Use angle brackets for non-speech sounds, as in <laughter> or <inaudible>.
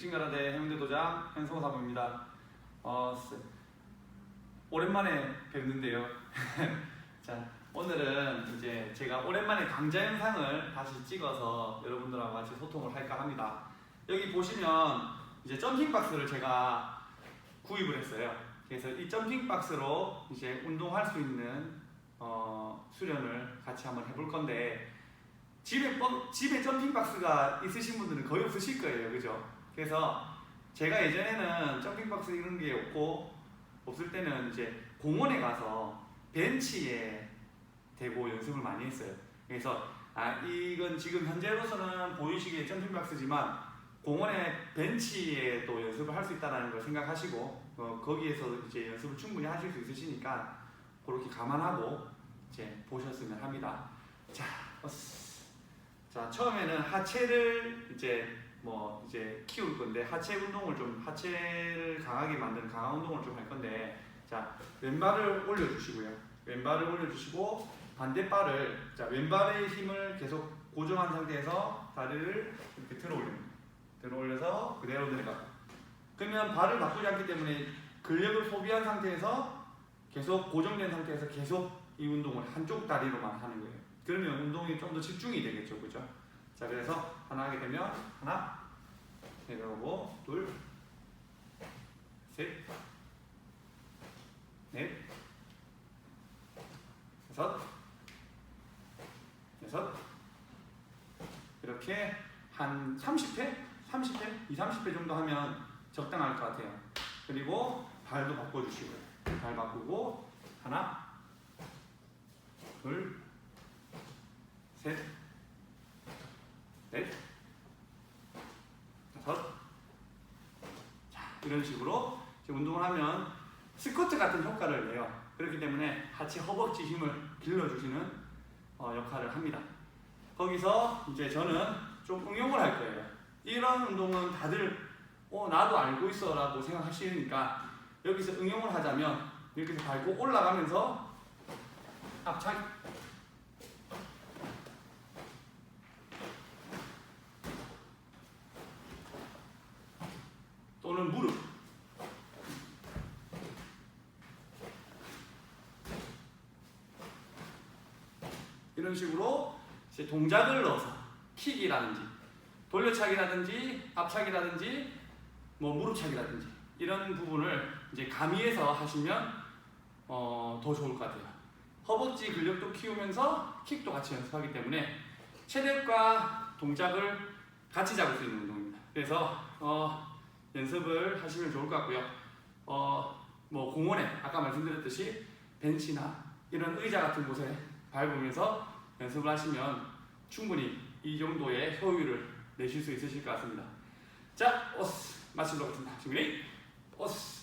특징가라대 해운대 도장 현성호 사부입니다. 어, 스- 오랜만에 뵙는데요. <laughs> 자, 오늘은 이제 제가 오랜만에 강좌 영상을 다시 찍어서 여러분들하고 같이 소통을 할까 합니다. 여기 보시면 이제 점핑 박스를 제가 구입을 했어요. 그래서 이 점핑 박스로 이제 운동할 수 있는 어, 수련을 같이 한번 해볼 건데 집에 펌- 집에 점핑 박스가 있으신 분들은 거의 없으실 거예요, 그죠? 그래서 제가 예전에는 점핑 박스 이런 게 없고 없을 때는 이제 공원에 가서 벤치에 대고 연습을 많이 했어요. 그래서 아 이건 지금 현재로서는 보이시기에 점핑 박스지만 공원의 벤치에 또 연습을 할 수 있다는 걸 생각하시고 어, 거기에서 이제 연습을 충분히 하실 수 있으시니까 그렇게 감안하고 이제 보셨으면 합니다. 자, 어스. 자 처음에는 하체를 이제 뭐 이제 키울 건데 하체 운동을 좀 하체를 강하게 만드는 강화 운동을 좀 할 건데 자 왼발을 올려주시고요. 왼발을 올려주시고 반대발을 자 왼발의 힘을 계속 고정한 상태에서 다리를 이렇게 들어 올립니다. 들어 올려서 그대로 내려가. 그러면 발을 바꾸지 않기 때문에 근력을 소비한 상태에서 계속 고정된 상태에서 계속 이 운동을 한쪽 다리로만 하는 거예요. 그러면 운동이 좀 더 집중이 되겠죠, 그죠? 자 그래서 하나 하게 되면 하나 내려오고 둘, 셋, 넷, 다섯, 여섯 이렇게 한 30회, 30회, 2, 30회 정도 하면 적당할 것 같아요. 그리고 발도 바꿔주시고요. 발 바꾸고 하나, 둘, 셋, 넷, 다섯. 자, 이런 식으로 운동을 하면 스쿼트 같은 효과를 내요. 그렇기 때문에 하체 허벅지 힘을 길러주시는 어, 역할을 합니다. 거기서 이제 저는 좀 응용을 할 거예요. 이런 운동은 다들 어, 나도 알고 있어 라고 생각하시니까 여기서 응용을 하자면 이렇게 밟고 올라가면서 앞차기 또는 무릎 이런 식으로 이제 동작을 넣어서 킥이라든지 돌려차기라든지 앞차기라든지 뭐 무릎차기라든지 이런 부분을 이제 가미해서 하시면 어, 더 좋을 것 같아요. 허벅지 근력도 키우면서 킥도 같이 연습하기 때문에 체력과 동작을 같이 잡을 수 있는 운동입니다. 그래서 어, 연습을 하시면 좋을 것 같고요. 어, 뭐 공원에 아까 말씀드렸듯이 벤치나 이런 의자 같은 곳에 밟으면서 연습을 하시면 충분히 이 정도의 효율을 내실 수 있으실 것 같습니다. 자, 오스 마치도록 하겠습니다. 준비, 오스.